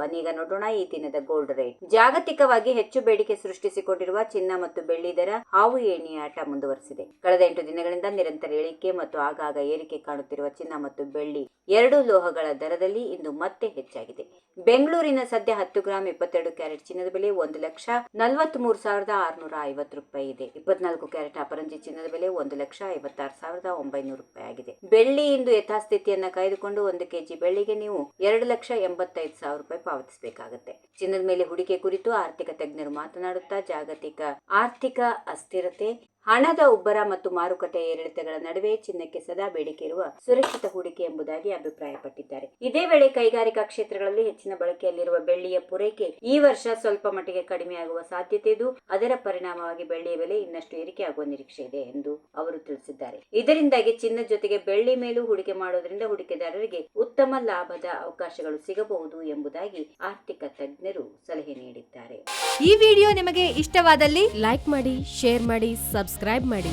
ಬನ್ನೀಗ ನೋಡೋಣ, ಈ ದಿನದ ಗೋಲ್ಡ್ ರೇಟ್ ಜಾಗತಿಕವಾಗಿ ಹೆಚ್ಚು ಬೇಡಿಕೆ ಸೃಷ್ಟಿಸಿಕೊಂಡಿರುವ ಚಿನ್ನ ಮತ್ತು ಬೆಳ್ಳಿ ದರ ಹಾವು ಏಣಿಯಾಟ ಮುಂದುವರೆಸಿದೆ. ಕಳೆದ ಎಂಟು ದಿನಗಳಿಂದ ನಿರಂತರ ಇಳಿಕೆ ಮತ್ತು ಆಗಾಗ ಏರಿಕೆ ಕಾಣುತ್ತಿರುವ ಚಿನ್ನ ಮತ್ತು ಬೆಳ್ಳಿ ಎರಡು ಲೋಹಗಳ ದರದಲ್ಲಿ ಇಂದು ಮತ್ತೆ ಹೆಚ್ಚಾಗಿದೆ. ಬೆಂಗಳೂರಿನ ಸದ್ಯ ಹತ್ತು ಗ್ರಾಂ ಇಪ್ಪತ್ತೆರಡು ಕ್ಯಾರೆಟ್ ಚಿನ್ನದ ಬೆಲೆ ಒಂದು ಲಕ್ಷ ನಲವತ್ತ್ ಮೂರು ಸಾವಿರದ ಆರುನೂರ ಐವತ್ತು ರೂಪಾಯಿ ಇದೆ. ಇಪ್ಪತ್ನಾಲ್ಕು ಕ್ಯಾರೆಟ್ ಅಪರಂಜಿ ಚಿನ್ನದ ಬೆಲೆ ಒಂದು ಲಕ್ಷ ಐವತ್ತಾರು ಸಾವಿರದ ಒಂಬೈನೂರು ರೂಪಾಯಿ ಆಗಿದೆ. ಬೆಳ್ಳಿ ಇಂದು ಯಥಾಸ್ಥಿತಿಯನ್ನು ಕಾಯ್ದುಕೊಂಡು ಒಂದು ಕೆಜಿ ಬೆಳ್ಳಿಗೆ ನೀವು ಎರಡು ಲಕ್ಷ ಎಂಬತ್ತೈದು ಸಾವಿರ ರೂಪಾಯಿ ಪಾವತಿಸಬೇಕಾಗುತ್ತೆ. ಚಿನ್ನದ ಮೇಲೆ ಹೂಡಿಕೆ ಕುರಿತು ಆರ್ಥಿಕ ತಜ್ಞರು ಮಾತನಾಡುತ್ತಾ ಜಾಗತಿಕ ಆರ್ಥಿಕ ಅಸ್ಥಿರತೆ ಹಣದ ಉಬ್ಬರ ಮತ್ತು ಮಾರುಕಟ್ಟೆ ಏರಿಳಿತಗಳ ನಡುವೆ ಚಿನ್ನಕ್ಕೆ ಸದಾ ಬೇಡಿಕೆ ಇರುವ ಸುರಕ್ಷಿತ ಹೂಡಿಕೆ ಎಂಬುದಾಗಿ ಅಭಿಪ್ರಾಯಪಟ್ಟಿದ್ದಾರೆ. ಇದೇ ವೇಳೆ ಕೈಗಾರಿಕಾ ಕ್ಷೇತ್ರಗಳಲ್ಲಿ ಹೆಚ್ಚಿನ ಬಳಕೆಯಲ್ಲಿರುವ ಬೆಳ್ಳಿಯ ಪೂರೈಕೆ ಈ ವರ್ಷ ಸ್ವಲ್ಪ ಮಟ್ಟಿಗೆ ಕಡಿಮೆಯಾಗುವ ಸಾಧ್ಯತೆ ಇದ್ದು, ಅದರ ಪರಿಣಾಮವಾಗಿ ಬೆಳ್ಳಿಯ ಬೆಲೆ ಇನ್ನಷ್ಟು ಏರಿಕೆಯಾಗುವ ನಿರೀಕ್ಷೆ ಇದೆ ಎಂದು ಅವರು ತಿಳಿಸಿದ್ದಾರೆ. ಇದರಿಂದಾಗಿ ಚಿನ್ನದ ಜೊತೆಗೆ ಬೆಳ್ಳಿ ಮೇಲೂ ಹೂಡಿಕೆ ಮಾಡುವುದರಿಂದ ಹೂಡಿಕೆದಾರರಿಗೆ ಉತ್ತಮ ಲಾಭದ ಅವಕಾಶಗಳು ಸಿಗಬಹುದು ಎಂಬುದಾಗಿ ಆರ್ಥಿಕ ತಜ್ಞರು ಸಲಹೆ ನೀಡಿದ್ದಾರೆ. ಈ ವಿಡಿಯೋ ನಿಮಗೆ ಇಷ್ಟವಾದಲ್ಲಿ ಲೈಕ್ ಮಾಡಿ, ಶೇರ್ ಮಾಡಿ ಸಬ್ಸ್ಕ್ರೈಬ್ ಮಾಡಿ.